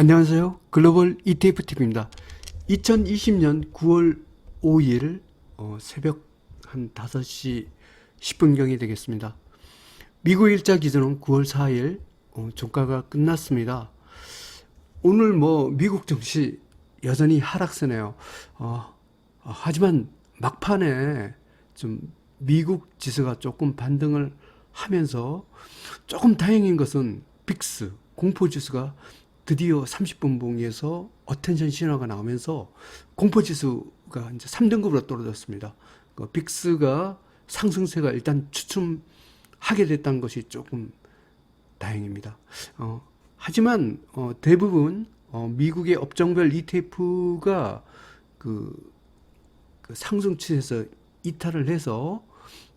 안녕하세요. 글로벌 ETF TV입니다. 2020년 9월 5일 어, 새벽 한 5시 10분경이 되겠습니다. 미국 일자 기준은 9월 4일 어, 종가가 끝났습니다. 오늘 뭐 미국 증시 여전히 하락세네요. 어, 어, 하지만 막판에 좀 미국 지수가 조금 반등을 하면서 조금 다행인 것은 빅스 공포 지수가 드디어 30분 봉에서 어텐션 신호가 나오면서 공포 지수가 이제 3등급으로 떨어졌습니다. 그 빅스가 상승세가 일단 추춤하게 됐다는 것이 조금 다행입니다. 어, 하지만 어, 대부분 어, 미국의 업종별 ETF가 그, 그 상승 추세에서 이탈을 해서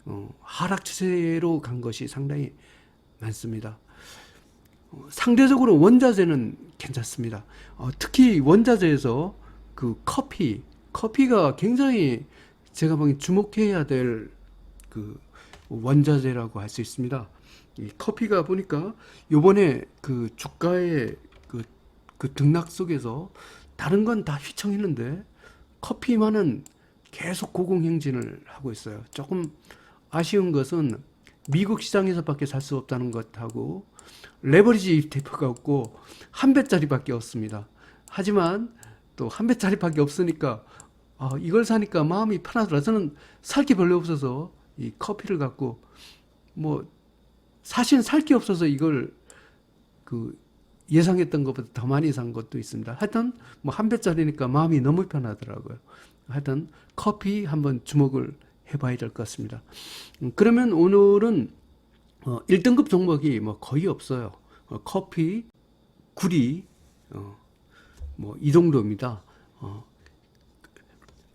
어, 하락 추세로 간 것이 상당히 많습니다. 어, 상대적으로 원자재는 괜찮습니다. 어, 특히 원자재에서 그 커피, 커피가 굉장히 제가 보기엔 주목해야 될 그 원자재라고 할 수 있습니다. 이 커피가 보니까 요번에 그 주가의 그, 그 등락 속에서 다른 건 다 휘청했는데 커피만은 계속 고공행진을 하고 있어요. 조금 아쉬운 것은 미국 시장에서밖에 살 수 없다는 것하고 레버리지 ETF가 없고 한 배짜리밖에 없습니다. 하지만 또 한 배짜리밖에 없으니까 아, 이걸 사니까 마음이 편하더라. 저는 살 게 별로 없어서 이 커피를 갖고 뭐 사실 살 게 없어서 이걸 그 예상했던 것보다 더 많이 산 것도 있습니다. 하여튼 뭐 한 배짜리니까 마음이 너무 편하더라고요. 하여튼 커피 한번 주목을 해봐야 될 것 같습니다. 음, 그러면 오늘은 어, 1등급 종목이 뭐 거의 없어요. 어, 커피, 구리, 어, 뭐 이 정도입니다. 어,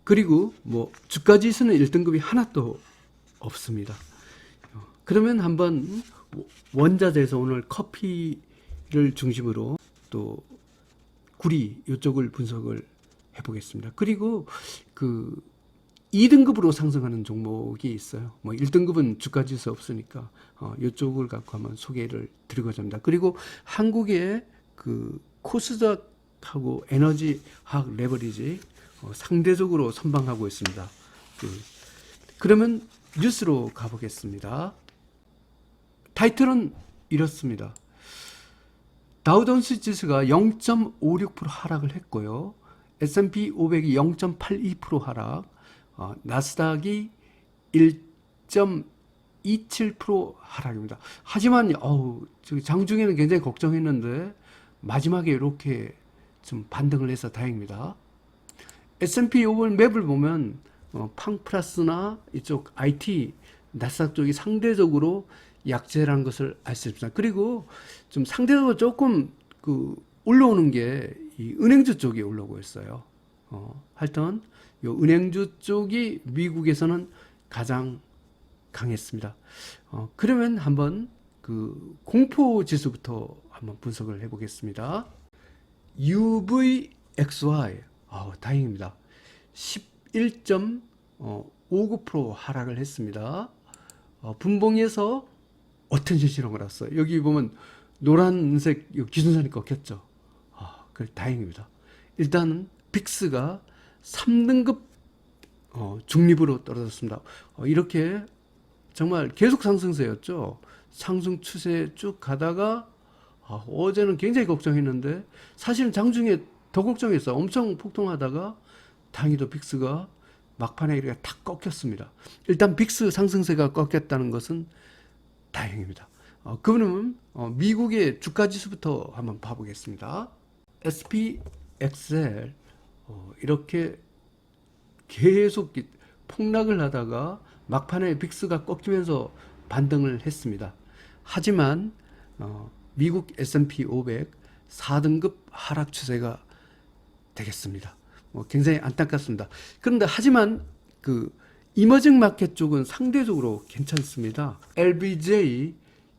그리고 뭐 주가 지수는 1등급이 하나도 없습니다. 어, 그러면 한번 원자재에서 오늘 커피를 중심으로 또 구리 이쪽을 분석을 해보겠습니다. 그리고 그 2등급으로 상승하는 종목이 있어요. 뭐 1등급은 주가 지수 없으니까 어, 이쪽을 갖고 한번 소개를 드리고자 합니다. 그리고 한국의 그 코스닥하고 에너지학 레버리지 어, 상대적으로 선방하고 있습니다. 그, 그러면 뉴스로 가보겠습니다. 타이틀은 이렇습니다. 다우존스 지수가 0.56% 하락을 했고요. S&P 500이 0.82% 하락, 어, 나스닥이 1.27% 하락입니다. 하지만 어우, 장중에는 굉장히 걱정했는데 마지막에 이렇게 좀 반등을 해서 다행입니다. S&P 500 맵을 보면 어, 팡플러스나 이쪽 IT 나스닥 쪽이 상대적으로 약재라는 것을 알 수 있습니다. 그리고 좀 상대적으로 조금 그 올라오는 게 이 은행주 쪽이 올라오고 있어요. 어, 하여튼 요 은행주 쪽이 미국에서는 가장 강했습니다. 어, 그러면 한번 그 공포 지수부터 한번 분석을 해보겠습니다. UVXY 아, 다행입니다. 11.59% 하락을 했습니다. 어, 분봉에서 어텐션 신호가 났어요. 여기 보면 노란색 기준선이 꺾였죠. 아, 그 다행입니다. 일단은 빅스가 3등급 어, 중립으로 떨어졌습니다. 어, 이렇게 정말 계속 상승세였죠. 상승 추세 쭉 가다가 아, 어제는 굉장히 걱정했는데 사실은 장중에 더 걱정했어. 엄청 폭등하다가 당이도 빅스가 막판에 이렇게 탁 꺾였습니다. 일단 빅스 상승세가 꺾였다는 것은 다행입니다. 어, 그러면 어, 미국의 주가 지수부터 한번 봐보겠습니다. SPXL 어, 이렇게 계속 폭락을 하다가 막판에 빅스가 꺾이면서 반등을 했습니다. 하지만 어, 미국 S&P 500 4등급 하락 추세가 되겠습니다. 뭐 굉장히 안타깝습니다. 그런데 하지만 그 이머징 마켓 쪽은 상대적으로 괜찮습니다. LBJ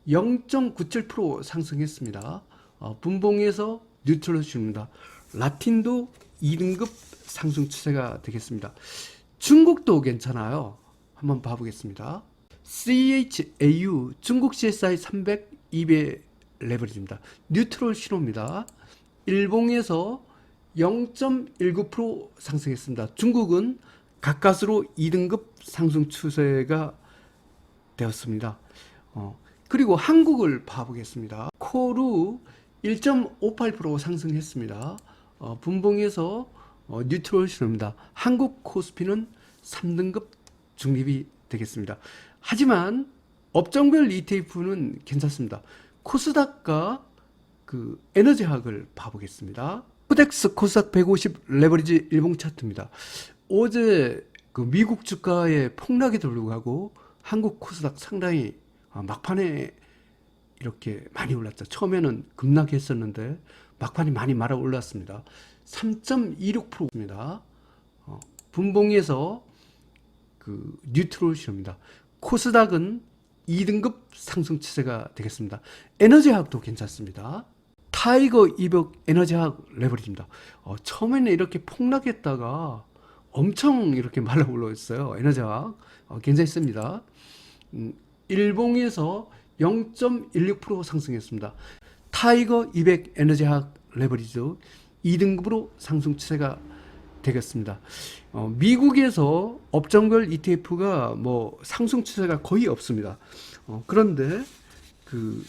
0.97% 상승했습니다. 어, 분봉에서 뉴트럴 줍니다. 라틴도 2등급 상승 추세가 되겠습니다. 중국도 괜찮아요. 한번 봐보겠습니다. CHAU 중국 CSI 300 200 레벨입니다. 뉴트럴 신호입니다. 일봉에서 0.19% 상승했습니다. 중국은 가까스로 2등급 상승 추세가 되었습니다. 어, 그리고 한국을 봐보겠습니다. 코루 1.58% 상승했습니다. 어, 분봉에서 어, 뉴트럴 신호입니다. 한국 코스피는 3등급 중립이 되겠습니다. 하지만 업종별 ETF는 괜찮습니다. 코스닥과 그 에너지학을 봐보겠습니다. 코덱스 코스닥 150 레버리지 일봉 차트입니다. 어제 그 미국 주가의 폭락에도 불구하고 한국 코스닥 상당히 아, 막판에 이렇게 많이 올랐죠. 처음에는 급락했었는데 막판이 많이 말아 올랐습니다. 3.26%입니다. 어, 분봉에서 그 뉴트럴 시입니다. 코스닥은 2등급 상승 추세가 되겠습니다. 에너지학도 괜찮습니다. 타이거 200 에너지학 레버리지입니다. 어, 처음에는 이렇게 폭락했다가 엄청 이렇게 말라 올라왔어요. 에너지학 어, 굉장히 셉니다. 음, 일봉에서 0.16% 상승했습니다. 타이거 200 에너지학 레버리지 2등급으로 상승 추세가 되겠습니다. 어, 미국에서 업종별 ETF가 뭐 상승 추세가 거의 없습니다. 어, 그런데 그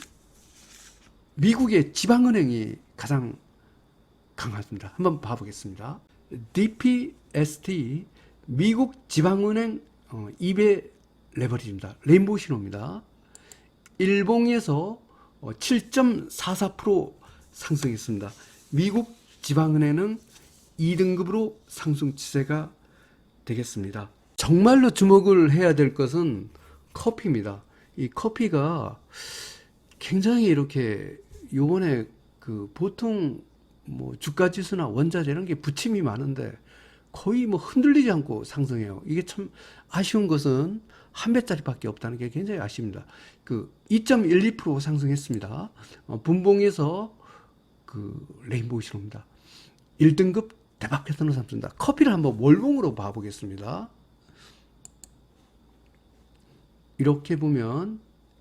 미국의 지방은행이 가장 강하습니다. 한번 봐보겠습니다. DPST 미국 지방은행 어, 2배 레버리지입니다. 레인보우 신호입니다. 일봉에서 어, 7.44% 상승했습니다. 미국 지방은행은 2등급으로 상승 추세가 되겠습니다. 정말로 주목을 해야 될 것은 커피입니다. 이 커피가 굉장히 이렇게 요번에 그 보통 뭐 주가 지수나 원자재 이런 게 부침이 많은데 거의 뭐 흔들리지 않고 상승해요. 이게 참 아쉬운 것은 한 배짜리밖에 없다는 게 굉장히 아쉽습니다. 그 2.12% 상승했습니다. 어, 분봉에서 그 레인보우 신호입니다. 1등급 대박 패턴으로 삼습니다. 커피를 한번 월봉으로 봐보겠습니다. 이렇게 보면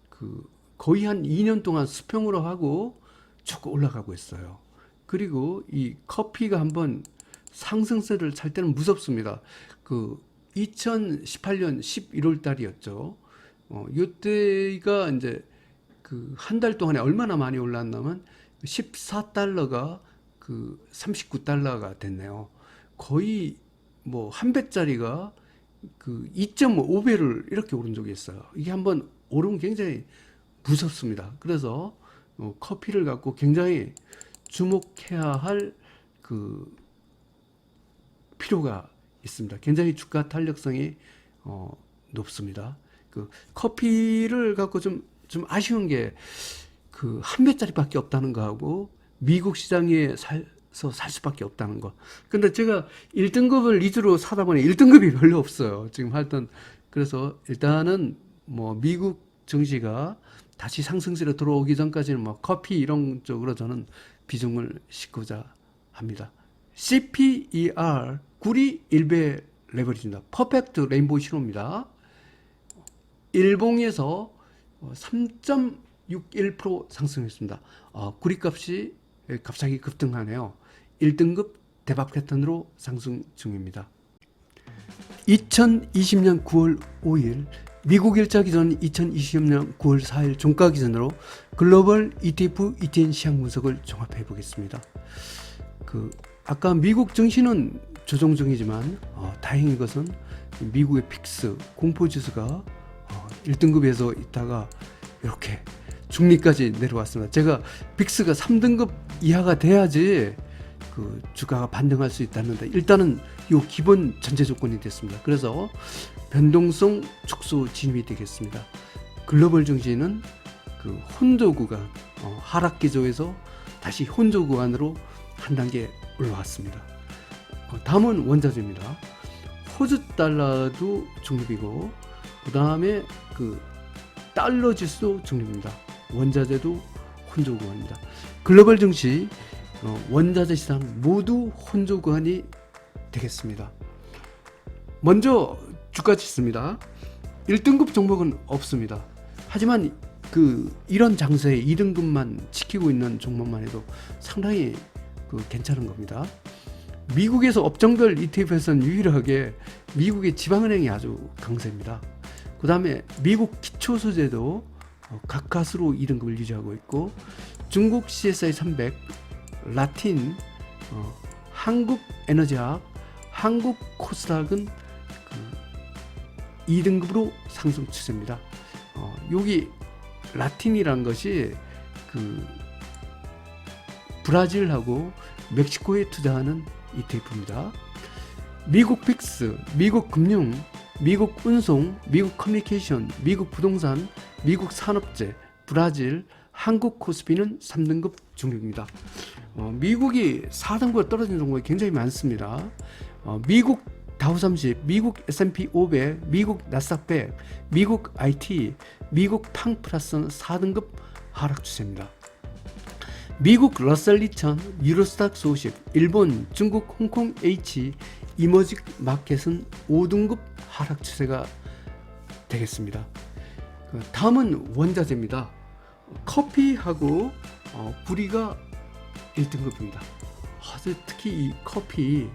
그 거의 한 2년 동안 수평으로 하고 쭉 올라가고 있어요. 그리고 이 커피가 한번 상승세를 찰 때는 무섭습니다. 그 2018년 11월 달이었죠. 어, 요때가 이제 그 한 달 동안에 얼마나 많이 올랐냐면 14달러가 그 39달러가 됐네요. 거의 뭐 한 배짜리가 그 2.5배를 이렇게 오른 적이 있어요. 이게 한번 오르면 굉장히 무섭습니다. 그래서 어, 커피를 갖고 굉장히 주목해야 할 그 필요가 있습니다. 굉장히 주가 탄력성이 어, 높습니다. 그 커피를 갖고 좀, 좀 아쉬운 게 그 한 배짜리밖에 없다는 거하고 미국 시장에 살서 살 수밖에 없다는 거. 근데 제가 1등급을 리즈로 사다 보니 1등급이 별로 없어요. 지금 하여튼 그래서 일단은 뭐 미국 증시가 다시 상승세로 들어오기 전까지는 뭐 커피 이런 쪽으로 저는 비중을 싣고자 합니다. CPER 구리 1배 레버리지입니다. 퍼펙트 레인보우 신호입니다. 일봉에서 3.61% 상승했습니다. 어, 구리값이 갑자기 급등하네요. 1등급 대박 패턴으로 상승 중입니다. 2020년 9월 5일 미국 일자 기준 2020년 9월 4일 종가 기준으로 글로벌 ETF ETN 시향 분석을 종합해 보겠습니다. 그 아까 미국 증시는 조정 중이지만 어, 다행인 것은 미국의 픽스 공포 지수가 어, 1등급에서 있다가 이렇게 중립까지 내려왔습니다. 제가 빅스가 3등급 이하가 돼야지 그 주가가 반등할 수 있다는데 일단은 요 기본 전제 조건이 됐습니다. 그래서 변동성 축소 진입이 되겠습니다. 글로벌 증시는 그 혼조 구간 어, 하락 기조에서 다시 혼조 구간으로 한 단계 올라왔습니다. 어, 다음은 원자재입니다. 호주 달러도 중립이고 그 다음에 그 달러 지수도 중립입니다. 원자재도 혼조 구간입니다. 글로벌 증시 어, 원자재 시장 모두 혼조 구간이 되겠습니다. 먼저 주가 지수입니다. 1등급 종목은 없습니다. 하지만 그 이런 장세에 2등급만 지키고 있는 종목만 해도 상당히 그 괜찮은 겁니다. 미국에서 업종별 ETF에서는 유일하게 미국의 지방은행이 아주 강세입니다. 그 다음에 미국 기초소재도 어, 가까스로 2등급을 유지하고 있고 중국 CSI 300, 라틴, 어, 한국 에너지학, 한국 코스닥은 그 2등급으로 상승 추세입니다. 어, 여기 라틴이란 것이 그 브라질하고 멕시코에 투자하는 ETF입니다. 미국 픽스, 미국 금융, 미국 운송, 미국 커뮤니케이션, 미국 부동산, 미국 산업재, 브라질, 한국 코스피는 3등급 중립입니다. 어, 미국이 4등급에 떨어진 종목이 굉장히 많습니다. 어, 미국 다우30, 미국 S&P 500, 미국 나스닥 100, 미국 IT, 미국 팡 플러스는 4등급 하락 추세입니다. 미국 러셀 2000, 유로스탁 소식, 일본, 중국, 홍콩 H, 이머직 마켓은 5등급 하락 추세가 되겠습니다. 그 다음은 원자재입니다. 커피하고 어, 구리가 1등급입니다. 특히 이 커피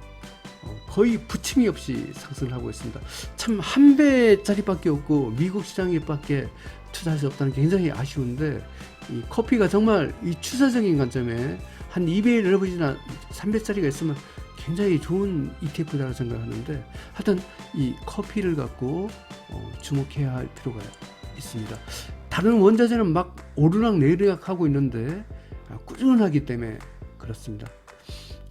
어, 거의 부침이 없이 상승을 하고 있습니다. 참 한 배짜리밖에 없고 미국 시장에 밖에 투자할 수 없다는 게 굉장히 아쉬운데 이 커피가 정말 이 추세적인 관점에 한 2배를 넘어지나 3배짜리가 있으면 굉장히 좋은 ETF다라고 생각하는데 하여튼 이 커피를 갖고 어, 주목해야 할 필요가 있습니다. 다른 원자재는 막 오르락 내리락 하고 있는데 아, 꾸준하기 때문에 그렇습니다.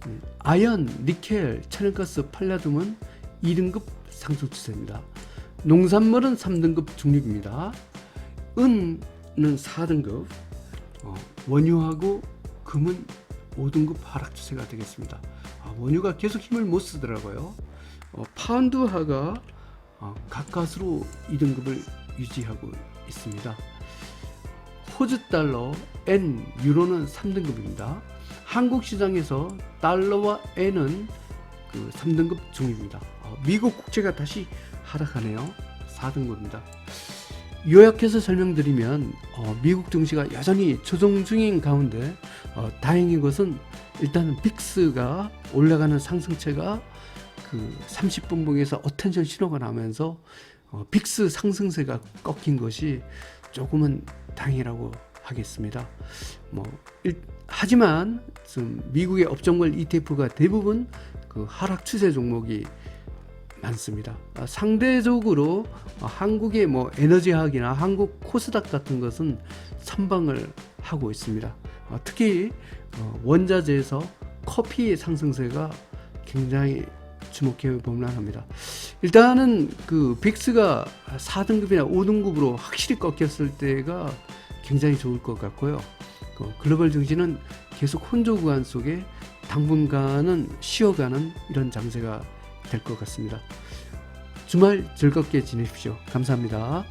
음, 아연, 니켈, 천연가스, 팔라듐은 2등급 상승 추세입니다. 농산물은 3등급 중립입니다. 은은 4등급, 어, 원유하고 금은 5등급 하락 추세가 되겠습니다. 아, 원유가 계속 힘을 못 쓰더라고요. 어, 파운드화가 어, 가까스로 2등급을 유지하고 있습니다. 호주 달러, 엔, 유로는 3등급입니다. 한국 시장에서 달러와 엔은 그 3등급 중입니다. 어, 미국 국채가 다시 하락하네요. 4등급입니다. 요약해서 설명드리면 어, 미국 증시가 여전히 조정 중인 가운데 어, 다행인 것은 일단은 빅스가 올라가는 상승체가 그 30분봉에서 어텐션 신호가 나면서 어, 빅스 상승세가 꺾인 것이 조금은 다행이라고 하겠습니다. 뭐 일, 하지만 미국의 업종별 ETF가 대부분 그 하락 추세 종목이 많습니다. 아, 상대적으로 어, 한국의 뭐 에너지학이나 한국 코스닥 같은 것은 선방을 하고 있습니다. 어, 특히 어, 원자재에서 커피의 상승세가 굉장히 주목해 볼만 합니다. 일단은 그 빅스가 4등급이나 5등급으로 확실히 꺾였을 때가 굉장히 좋을 것 같고요. 그 글로벌 증시는 계속 혼조 구간 속에 당분간은 쉬어가는 이런 장세가 될 것 같습니다. 주말 즐겁게 지내십시오. 감사합니다.